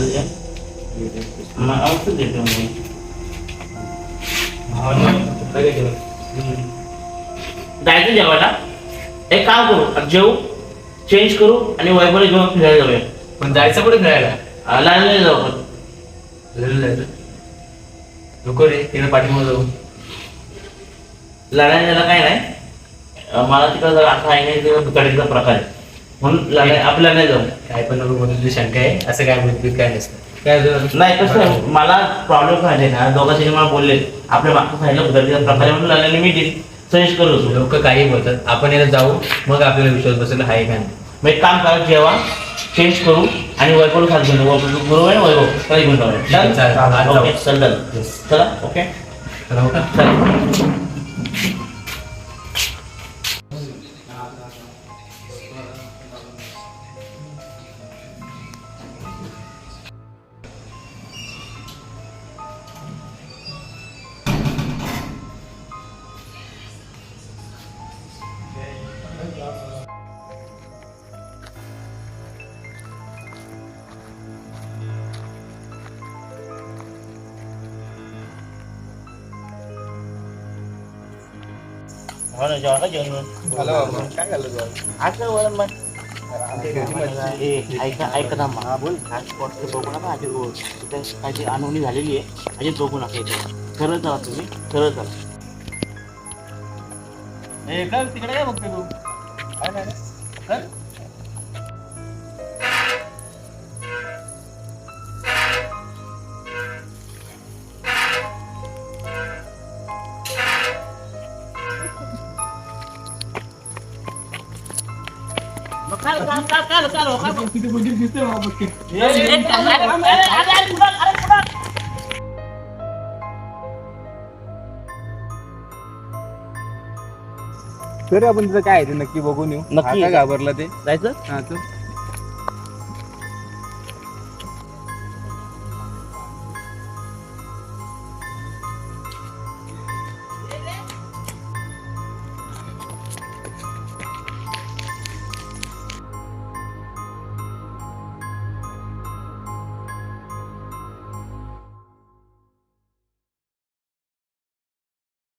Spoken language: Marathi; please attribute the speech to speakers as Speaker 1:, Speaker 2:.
Speaker 1: तुझ्या मग औषध देतो मी जायचं जेवायला एक काम करू जेवू चेंज करू आणि वैभवला घेऊन फिरायला जाऊया
Speaker 2: पण जायचं कुठे फिरायला
Speaker 1: अं, लालूला जाऊ आपण
Speaker 2: जायचं नको रे तिकडे पाठीमागे जाऊ
Speaker 1: लढाई जायला काय नाही मला तिकडं जरा असं आहे नाही तिकडं प्रकार आहे म्हणून आपल्याला नाही जाऊ
Speaker 2: काय पण तुझी शंका आहे. असं काय भूतभीत काय नसतं. काय झालं?
Speaker 1: नाही कसं मला प्रॉब्लेम आहे ना दोघांचे मला बोलले आपल्या मागचं सांगितलं भिकाडीचा प्रकार म्हणून लढाईने मी सजेस्ट करत होतो
Speaker 2: लोक काही बोलतात आपण याला जाऊ मग आपल्याला विश्वास बसेल हाय काय नाही.
Speaker 1: मग एक काम करा जेवा चेंज करू आणि वैभव खात घेऊन गुरु आहे वैभव? त्याला घेऊन?
Speaker 2: जाऊ.
Speaker 1: ओके चल चल ओके
Speaker 2: का
Speaker 1: चल. हो ना जेवा का जेवण.
Speaker 3: काय झालं
Speaker 1: मग? ऐका ऐका ना मा बोल. आज स्पॉट बघू नका आधी रोज. तिथे काहीतरी अनोनी झालेली आहे. अजित बघू नका इथे. चला तुम्ही ए कर तिकडे काय बघते तू. काय नाही
Speaker 3: तरी आपण तिथं काय आहे ते नक्की बघून येऊ.
Speaker 1: नक्की.
Speaker 3: घाबरला ते?
Speaker 1: जायचं?
Speaker 3: हा चल.